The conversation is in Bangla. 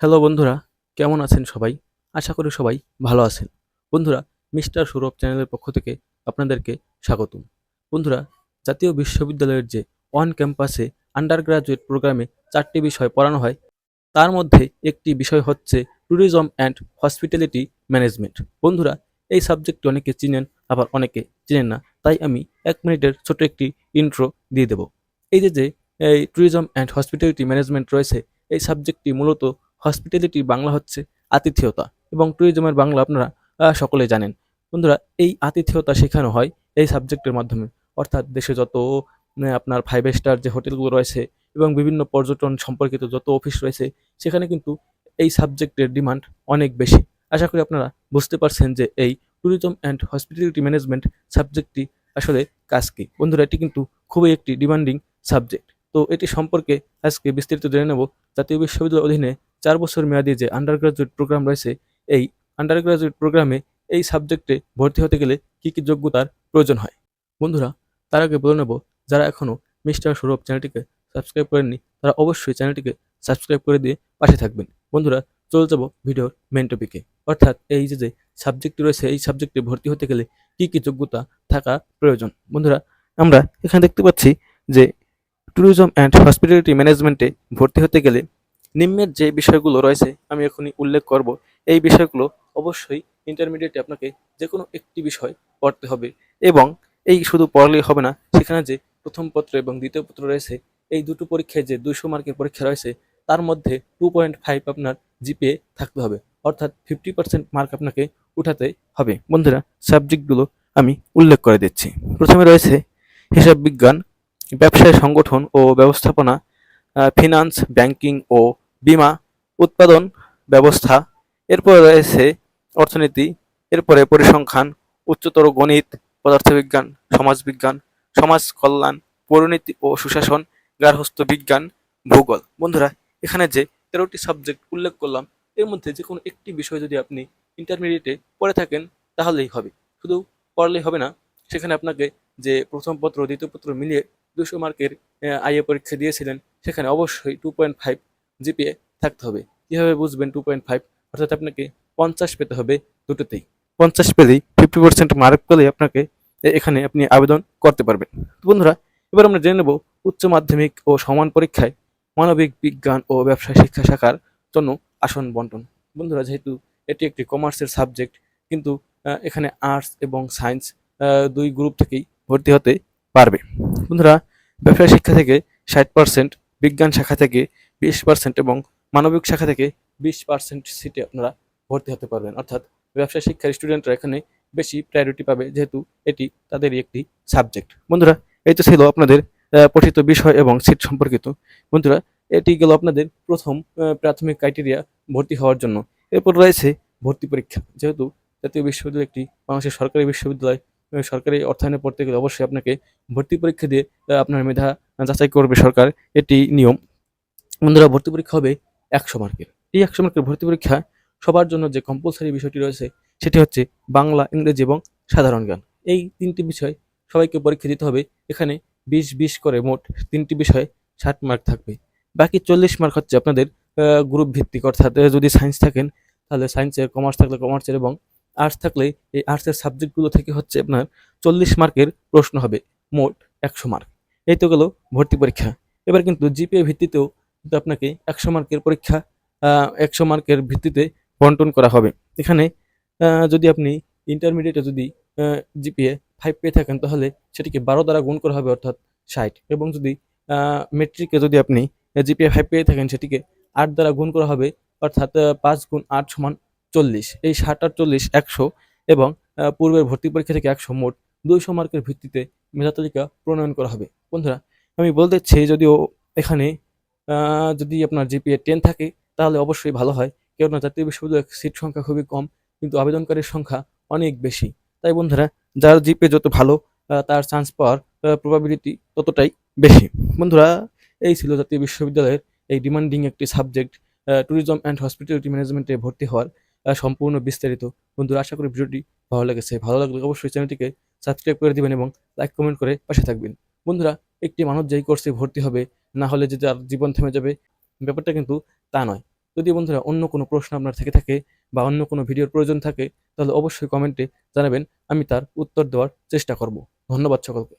হ্যালো বন্ধুরা, কেমন আছেন সবাই? আশা করি সবাই ভালো আছেন। বন্ধুরা, মিস্টার সৌরভ চ্যানেলের পক্ষ থেকে আপনাদেরকে স্বাগতম। বন্ধুরা, জাতীয় বিশ্ববিদ্যালয়ের যে অন ক্যাম্পাসে আন্ডার গ্রাজুয়েট প্রোগ্রামে চারটি বিষয় পড়ানো হয়, তার মধ্যে একটি বিষয় হচ্ছে ট্যুরিজম অ্যান্ড হসপিটালিটি ম্যানেজমেন্ট বন্ধুরা, এই সাবজেক্টটি অনেকে চিনেন, আবার অনেকে চিনেন না, তাই আমি এক মিনিটের ছোট একটি ইন্ট্রো দিয়ে দেব। এই যে যে, এই ট্যুরিজম অ্যান্ড হসপিটালিটি ম্যানেজমেন্ট রয়েছে, এই সাবজেক্টটি মূলত হসপিটালিটি বাংলা হচ্ছে আতিথেয়তা। এবং ট্যুরিজমের বাংলা আপনারা সকলে জানেন। বন্ধুরা, এই আতিথেয়তা শেখানো হয় এই সাবজেক্টের মাধ্যমে। অর্থাৎ দেশে যত আপনার ফাইভ স্টার যে হোটেলগুলো রয়েছে এবং বিভিন্ন পর্যটন সম্পর্কিত যত অফিস রয়েছে, সেখানে কিন্তু এই সাবজেক্টের ডিমান্ড অনেক বেশি। আশা করি আপনারা বুঝতে পারছেন যে এই ট্যুরিজম অ্যান্ড হসপিটালিটি ম্যানেজমেন্ট সাবজেক্টটি আসলে কাজ কি। বন্ধুরা, এটি কিন্তু খুবই একটি ডিমান্ডিং সাবজেক্ট তো এটি সম্পর্কে আজকে বিস্তারিত জেনে নেব। জাতীয় বিশ্ববিদ্যালয়ের অধীনে চার বছর মেয়াদী যে আন্ডার গ্রাজুয়েট প্রোগ্রাম রয়েছে, এই আন্ডার গ্রাজুয়েট প্রোগ্রামে এই সাবজেক্টে ভর্তি হতে গেলে কী কী যোগ্যতার প্রয়োজন হয়? বন্ধুরা, তার আগে বলে নেব, যারা এখনও মিস্টার সৌরভ চ্যানেলটিকে সাবস্ক্রাইব করেননি, তারা অবশ্যই চ্যানেলটিকে সাবস্ক্রাইব করে দিয়ে পাশে থাকবেন। বন্ধুরা, চলে যাব ভিডিওর মেন টপিকে অর্থাৎ এই যে যে সাবজেক্টটি রয়েছে, এই সাবজেক্টে ভর্তি হতে গেলে কী কী যোগ্যতা থাকা প্রয়োজন? বন্ধুরা, আমরা এখানে দেখতে পাচ্ছি যে ট্যুরিজম অ্যান্ড হসপিটালিটি ম্যানেজমেন্টে ভর্তি হতে গেলে নিম্নের যে বিষয়গুলো রয়েছে, আমি এখনই উল্লেখ করব। এই বিষয়গুলো অবশ্যই ইন্টারমিডিয়েটে আপনাকে যে কোনো একটি বিষয় পড়তে হবে এবং এই শুধু পড়লেই হবে না, সেখানে যে প্রথম পত্র এবং দ্বিতীয় পত্র রয়েছে, এই দুটো পরীক্ষায় যে দুশো মার্কের পরীক্ষা রয়েছে, তার মধ্যে টু পয়েন্ট ফাইভ আপনার জিপিএ থাকতে হবে, অর্থাৎ ফিফটি পার্সেন্ট মার্ক আপনাকে উঠাতে হবে। বন্ধুরা সাবজেক্টগুলো আমি উল্লেখ করে দিচ্ছি। প্রথমে রয়েছে হিসাব বিজ্ঞান ব্যবসায় সংগঠন ও ব্যবস্থাপনা ফিনান্স ব্যাংকিং ও বীমা, উৎপাদন ব্যবস্থা, এরপরে রয়েছে অর্থনীতি, এরপরে পরিসংখ্যান, উচ্চতর গণিত, পদার্থবিজ্ঞান, সমাজবিজ্ঞান, সমাজ কল্যাণ পরিণীতি ও সুশাসন, গার্হস্থ্য বিজ্ঞান, ভূগোল। বন্ধুরা, এখানে যে তেরোটি সাবজেক্ট উল্লেখ করলাম, এর মধ্যে যে কোনো একটি বিষয় যদি আপনি ইন্টারমিডিয়েটে পড়ে থাকেন, তাহলেই হবে। শুধু পড়লেই হবে না, সেখানে আপনাকে যে প্রথম পত্র, দ্বিতীয় পত্র মিলিয়ে দুশো মার্কের আইএ পরীক্ষা দিয়েছিলেন, সেখানে অবশ্যই টু পয়েন্ট ফাইভ জিপিএ থাকতে হবে। কীভাবে বুঝবেন টু পয়েন্ট ফাইভ অর্থাৎ আপনাকে পঞ্চাশ পেতে হবে দুটোতেই। পঞ্চাশ পেলেই ফিফটি পার্সেন্ট মার্ক পেলেই আপনাকে এখানে আপনি আবেদন করতে পারবেন। বন্ধুরা, এবার আমরা জেনে নেব উচ্চ মাধ্যমিক ও সমান পরীক্ষায় মানবিক বিজ্ঞান ও ব্যবসা শিক্ষা শাখার জন্য আসন বন্টন। বন্ধুরা, যেহেতু এটি একটি কমার্সের সাবজেক্ট কিন্তু এখানে আর্টস এবং সায়েন্স দুই গ্রুপ থেকেই ভর্তি হতে পারবে। বন্ধুরা ব্যবসায় শিক্ষা থেকে ষাট পার্সেন্ট বিজ্ঞান শাখা থেকে বিশ পার্সেন্ট এবং মানবিক শাখা থেকে বিশ পার্সেন্ট সিটে আপনারা ভর্তি হতে পারবেন। অর্থাৎ ব্যবসা শিক্ষার স্টুডেন্টরা এখানে বেশি প্রায়োরিটি পাবে, যেহেতু এটি তাদেরই একটি সাবজেক্ট বন্ধুরা, এই তো ছিল আপনাদের পঠিত বিষয় এবং সিট সম্পর্কিত। বন্ধুরা, এটি গেল আপনাদের প্রথম প্রাথমিক ক্রাইটেরিয়া ভর্তি হওয়ার জন্য। এরপর রয়েছে ভর্তি পরীক্ষা। যেহেতু জাতীয় বিশ্ববিদ্যালয় একটি বাংলাদেশের সরকারি বিশ্ববিদ্যালয় সরকারি অর্থায়নে পড়তে গেলে অবশ্যই আপনাকে ভর্তি পরীক্ষা দিয়ে আপনার মেধা যাচাই করবে সরকার। এটি নিয়ম। বন্ধুরা, ভর্তি পরীক্ষা হবে একশো মার্কের এই একশো মার্কের ভর্তি পরীক্ষা সবার জন্য যে কম্পালসারি বিষয়টি রয়েছে, সেটি হচ্ছে বাংলা, ইংরেজি এবং সাধারণ জ্ঞান। এই তিনটি বিষয় সবাইকে পরীক্ষা দিতে হবে। এখানে বিশ বিশ করে মোট তিনটি বিষয়ে ষাট মার্ক থাকবে। বাকি চল্লিশ মার্ক হচ্ছে আপনাদের গ্রুপ ভিত্তিক। অর্থাৎ যদি সায়েন্স থাকেন, তাহলে সায়েন্সের কমার্স থাকলে কমার্সের এবং আর্টস থাকলে এই আর্টসের সাবজেক্টগুলো থেকে হচ্ছে আপনার চল্লিশ মার্কের প্রশ্ন হবে, মোট একশো মার্ক এই তো গেল ভর্তি পরীক্ষা। এবার কিন্তু জিপিএ ভিত্তিতেও কিন্তু আপনাকে একশো মার্কের পরীক্ষা একশো মার্কের ভিত্তিতে বন্টন করা হবে। এখানে যদি আপনি ইন্টারমিডিয়েটে যদি জিপিএ ফাইভ পেয়ে থাকেন, তাহলে সেটিকে বারো দ্বারা গুণ করা হবে, অর্থাৎ ষাট। এবং যদি মেট্রিকে যদি আপনি জিপিএ ফাইভ পেয়ে থাকেন, সেটিকে আট দ্বারা গুণ করা হবে, অর্থাৎ পাঁচ গুণ আট সমান চল্লিশ। এই ষাট আর চল্লিশ একশো এবং পূর্বের ভর্তি পরীক্ষা থেকে একশো মোট দুইশো মার্কের ভিত্তিতে মেধা তালিকা প্রণয়ন করা হবে। বন্ধুরা, আমি বলতে চাই যদিও এখানে যদি আপনার জিপিএ টেন থাকে, তাহলে অবশ্যই ভালো হয়। কেননা জাতীয় বিশ্ববিদ্যালয়ের সিট সংখ্যা খুবই কম, কিন্তু আবেদনকারীর সংখ্যা অনেক বেশি। তাই বন্ধুরা, যার জিপিএ যত ভালো তার চান্স পাওয়ার প্রবাবিলিটি ততটাই বেশি। বন্ধুরা, এই ছিল জাতীয় বিশ্ববিদ্যালয়ের এই ডিমান্ডিং একটি সাবজেক্ট ট্যুরিজম অ্যান্ড হসপিটালিটি ম্যানেজমেন্টে ভর্তি হওয়ার সম্পূর্ণ বিস্তারিত। বন্ধুরা, আশা করি ভিডিওটি ভালো লেগেছে। ভালো লাগলে অবশ্যই চ্যানেলটিকে সাবস্ক্রাইব করে দিবেন এবং লাইক কমেন্ট করে পাশে থাকবেন। বন্ধুরা, একটি মানুষ যেই কোর্সে ভর্তি হবে, না হলে যে তার জীবন থেমে যাবে, ব্যাপারটা কিন্তু তা নয়। যদি বন্ধুরা অন্য কোনো প্রশ্ন আপনার থেকে থাকে বা অন্য কোনো ভিডিওর প্রয়োজন থাকে, তাহলে অবশ্যই কমেন্টে জানাবেন, আমি তার উত্তর দেওয়ার চেষ্টা করব। ধন্যবাদ সকলকে।